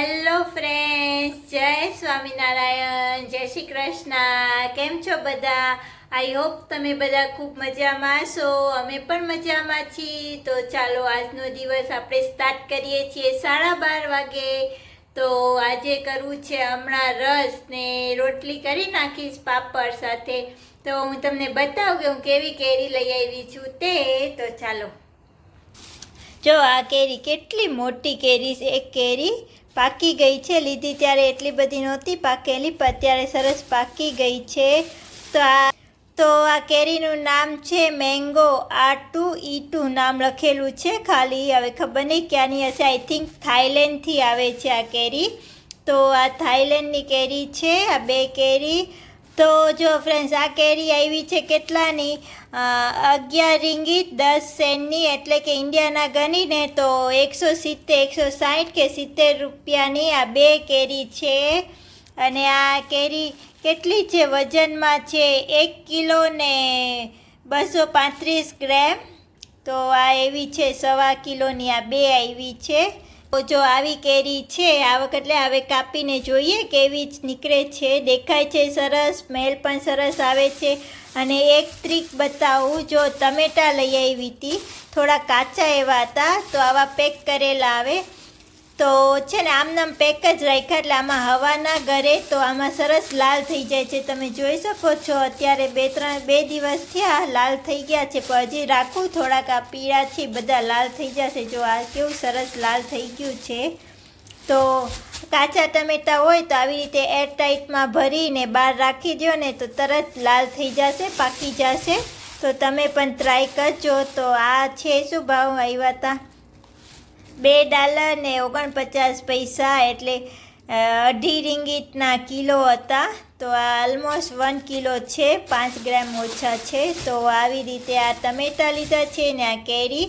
Hello friends જય સ્વામિનારાયણ. જય શ્રી કૃષ્ણ. કેમ છો બધા? આઈ હોપ તમે બધા ખૂબ મજામાં છો. અમે પણ મજામાં છીએ. તો ચાલો, આજનો દિવસ આપણે સ્ટાર્ટ કરીએ છીએ સાડા બાર વાગે. તો આજે કરવું છે હમણાં રસ ને રોટલી કરી નાખીશ પાપડ સાથે. તો હું તમને બતાવું કે હું કેવી કેરી લઈ આવી છું તે. તો ચાલો. જો આ કેરી કેટલી મોટી કેરી છે. એક કેરી પાકી ગઈ છે. લીધી ત્યારે એટલી બધી નહોતી પાકેલી, પણ અત્યારે સરસ પાકી ગઈ છે. તો આ તો આ કેરીનું નામ છે મેંગો આ ટુ ઈ ટુ નામ લખેલું છે ખાલી. હવે ખબર નહીં ક્યાંની હશે. આઈ થિંક થાઈલેન્ડથી આવે છે આ કેરી. તો આ થાઈલેન્ડની કેરી છે, આ બે કેરી. તો જો ફ્રેન્ડ્સ આ કેરી આવી છે કેટલાની? અગિયાર રીંગી દસ સેન્ટની એટલે કે ઇન્ડિયાના ગણીને તો એકસો સિત્તેર, એકસો સાઠ કે સિત્તેર રૂપિયાની આ બે કેરી છે. અને આ કેરી કેટલી છે? વજનમાં છે એક કિલો ને બસો પાંત્રીસ ગ્રામ. તો આ એવી છે, સવા કિલોની આ બે આવી છે. જો આવી કેરી છે, આ વખતે હવે કાપીને જોઈએ કેવી જ નીકળે છે. દેખાય છે સરસ, સ્મેલ પણ સરસ આવે છે. અને એક ટ્રીક બતાવું, જો ટમેટાં લઈ આવી હતી થોડા કાચા એવા હતા, તો આવા પેક કરેલા આવે. તો છે ને આમનામ પેક જ રાખ્યા એટલે આમાં હવાના ગરે તો આમાં સરસ લાલ થઈ જાય છે. તમે જોઈ શકો છો, અત્યારે બે ત્રણ, બે દિવસ થયા લાલ થઈ ગયા છે, પણ હજી રાખું થોડાક આ પીળાથી બધા લાલ થઈ જશે. જો આ કેવું સરસ લાલ થઈ ગયું છે. તો કાચા ટમેટા હોય તો આવી રીતે એરટાઈટમાં ભરીને બહાર રાખી દો ને તો તરત લાલ થઈ જશે, પાકી જશે. તો તમે પણ ટ્રાય કરજો. તો આ છે શું ભાવ આવ્યા હતા બે ડાલર ને ઓગણપચાસ પૈસા એટલે અઢી રિંગીટના કિલો હતા. તો આ ઓલમોસ્ટ વન કિલો છે, પાંચ ગ્રામ ઓછા છે. તો આવી રીતે આ ટમેટા લીધા છે ને આ કેરી.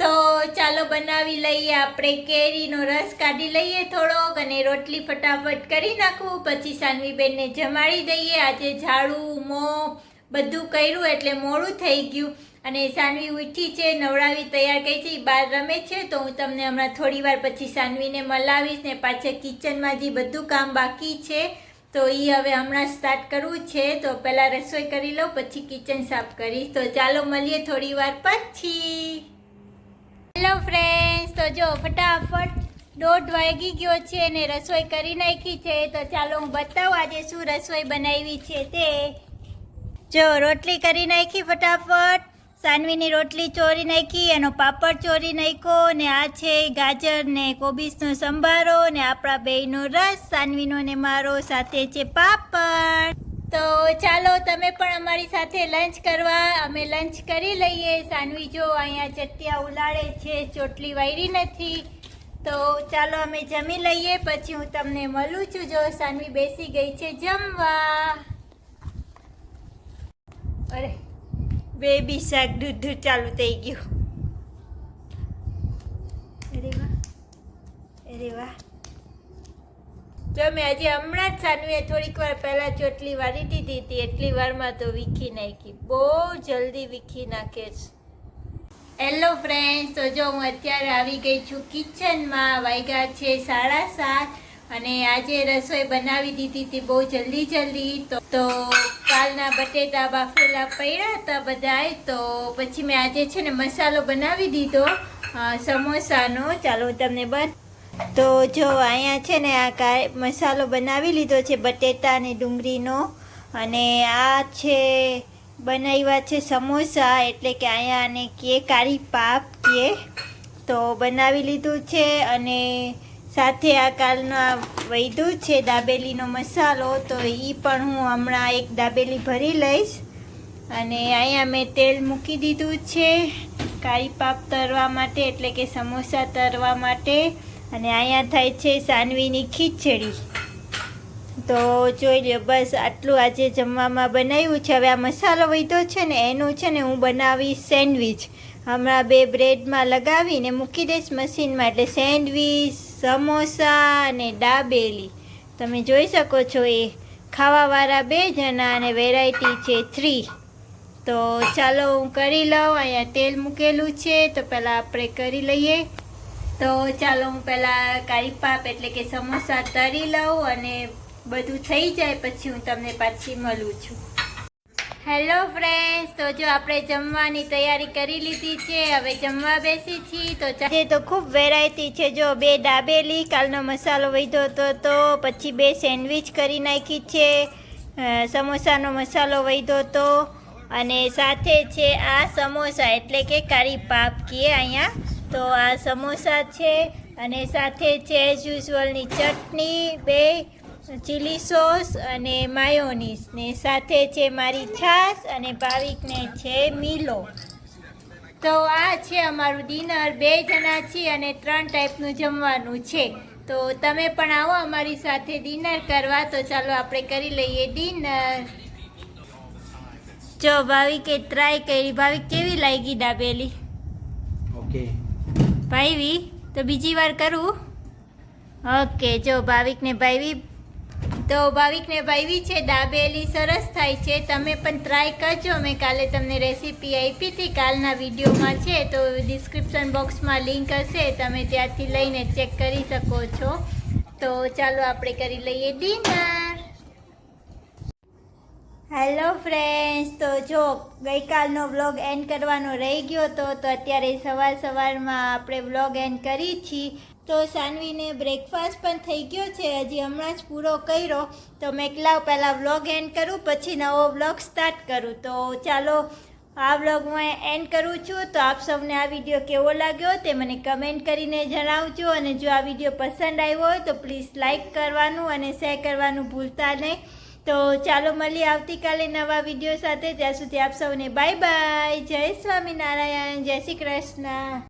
તો ચાલો બનાવી લઈએ આપણે કેરીનો રસ. કાઢી લઈએ થોડોક અને રોટલી ફટાફટ કરી નાખું. પછી સાનવીબેનને જમાડી દઈએ. આજે ઝાડું, મોં બધું કર્યું એટલે મોડું થઈ ગયું. અને સાનવી ઉઠી છે, નવડાવી તૈયાર કરી છે બહાર રમે છે, તો હું તમને હમણાં થોડી વાર પછી સાનવીને મલાવીશ ને પાછળ કિચનમાં જે બધું કામ બાકી છે, તો એ હવે હમણાં સ્ટાર્ટ કરવું છે, તો પહેલાં રસોઈ કરી લઉં, પછી કિચન સાફ કરીશ. તો ચાલો મળીએ થોડી વાર પછી. હેલો ફ્રેન્ડ્સ તો જો ફટાફટ દોઢ વાગી ગયો છે ને રસોઈ કરી નાખી છે, તો ચાલો હું બતાવું આજે શું રસોઈ બનાવી છે તે. જો રોટલી કરી નાખી ફટાફટ. સાનવીની રોટલી ચોરી નાખી, એનો પાપડ ચોરી નાખ્યો ને આ છે ગાજર ને કોબીસનો સંભારો ને આપણા બેયનો રસ, સાનવીનો ને મારો સાથે છે પાપડ. તો ચાલો તમે પણ અમારી સાથે લંચ કરવા, અમે લંચ કરી લઈએ. સાનવી જો અહીંયા ચટિયા ઉલાડે છે, ચોટલી વાયરી નથી. તો ચાલો અમે જમી લઈએ, પછી હું તમને મળું છું જો સાનવી બેસી ગઈ છે જમવા. અરે બેબી શાક દૂધ દૂધ ચાલુ થઈ ગયું અરે વાહ અરે વાહ જો મેં હજી હમણાં જ સાનવીએ થોડીક વાર પહેલાં ચોટલી વાળી દીધી હતી એટલી વારમાં તો વીખી નાખી બહુ જલ્દી વીખી નાખે છે હેલો ફ્રેન્ડ્સ તો જો હું અત્યારે આવી ગઈ છું કિચનમાં વાગ્યા છે સાડા સાત અને આજે રસોઈ બનાવી દીધી હતી બહુ જલ્દી જલ્દી. તો તો કાલના બટેટા બાફેલા પડ્યા હતા બધાય તો પછી મેં આજે છે ને મસાલો બનાવી દીધો સમોસાનો. ચાલો તમને બસ તો જો અહીંયા છે ને આ મસાલો બનાવી લીધો છે બટેટા અને ડુંગળીનો. અને આ છે, બનાવ્યા છે સમોસા એટલે કે અહીંયા આને કે કાળી પાપ કે. તો બનાવી લીધું છે અને સાથે આ કાલના વૈધું છે, દાબેલીનો મસાલો, તો એ પણ હું હમણાં એક દાબેલી ભરી લઈશ. અને અહીંયા મેં તેલ મૂકી દીધું છે, કાળી પાપ તરવા માટે, એટલે કે સમોસા તરવા માટે. અને અહીંયા થાય છે સાનવીની ખીચડી. તો જોઈ લ્યો, બસ આટલું આજે જમવામાં બનાવ્યું છે. હવે આ મસાલો વધ્યો છે ને, એનું છે ને હું બનાવીશ સેન્ડવિચ. હમણાં બે બ્રેડમાં લગાવીને મૂકી દઈશ મશીનમાં. એટલે સેન્ડવીચ, સમોસા અને દાબેલી. તમે જોઈ શકો છો એ ખાવાવાળા બે જણા અને વેરાયટી છે થ્રી તો ચાલો હું કરી લઉં. અહીંયા તેલ મૂકેલું છે. તો પહેલાં આપણે કરી લઈએ. તો ચાલો હું પહેલાં કાળી પાપ એટલે કે સમોસા તરી લઉં અને બધું થઈ જાય પછી હું તમને પાછી મળું છું. હેલો ફ્રેન્ડ્સ તો જો આપણે જમવાની તૈયારી કરી લીધી છે, હવે જમવા બેસી છીએ. તો આજે તો ખૂબ વેરાયટી છે. જો બે દાબેલી, કાલનો મસાલો વધ્યો હતો તો પછી બે સેન્ડવિચ કરી નાખી છે. સમોસાનો મસાલો વધ્યો હતો અને સાથે છે આ સમોસા, એટલે કે કારી પાપ કીએ અહીંયા. તો આ સમોસા છે અને સાથે છે એઝ યુઝવલની ચટણી, બે ચીલી સોસ અને માયોનીસ ને સાથે છે મારી છાશ અને ભાવિકને છે મીલો. તો આ છે અમારું ડિનર. બે જણા છીએ અને ત્રણ ટાઈપનું જમવાનું છે. તો તમે પણ આવો અમારી સાથે ડિનર કરવા. તો ચાલો આપણે કરી લઈએ ડિનર. જો ભાવિકે ટ્રાય કરી. ભાવિક કેવી લાગી દાબેલી? ઓકે ભાઈવી તો બીજી વાર કરું? ઓકે જો ભાવિકને ભાઈવી તો ભાવિકને ભાઈવી છે દાબેલી સરસ થાય છે. તમે પણ ટ્રાય કરજો. મેં કાલે તમને રેસીપી આપી હતી. કાલના વિડીયોમાં છે, તો ડિસ્ક્રિપ્શન બોક્સમાં લિંક હશે. તમે ત્યાંથી લઈને ચેક કરી શકો છો. તો ચાલો આપણે કરી લઈએ ડિનર હેલો ફ્રેન્ડ્સ તો જો, ગઈકાલનો વ્લોગ એન્ડ કરવાનો રહી ગયો હતો તો અત્યારે સવાર સવારમાં આપણે વ્લોગ એન્ડ કરી છીએ તો સાનવીને બ્રેકફાસ્ટ પણ થઈ ગયો છે. હજી હમણાં જ પૂરો કર્યો. તો મેં એકલા પહેલાં વ્લોગ એન્ડ કરું, પછી નવો વ્લોગ સ્ટાર્ટ કરું. તો ચાલો, આ વ્લોગ હું એન્ડ કરું છું. તો આપ સૌને આ વીડિયો કેવો લાગ્યો તે મને કમેન્ટ કરીને જણાવજો. અને જો આ વીડિયો પસંદ આવ્યો હોય, તો પ્લીઝ લાઇક કરવાનું અને શેર કરવાનું ભૂલતા નહીં. તો ચાલો, મળીએ આવતીકાલે નવા વીડિયો સાથે. ત્યાં સુધી આપ સૌને બાય બાય જય સ્વામિનારાયણ. જય શ્રી કૃષ્ણ.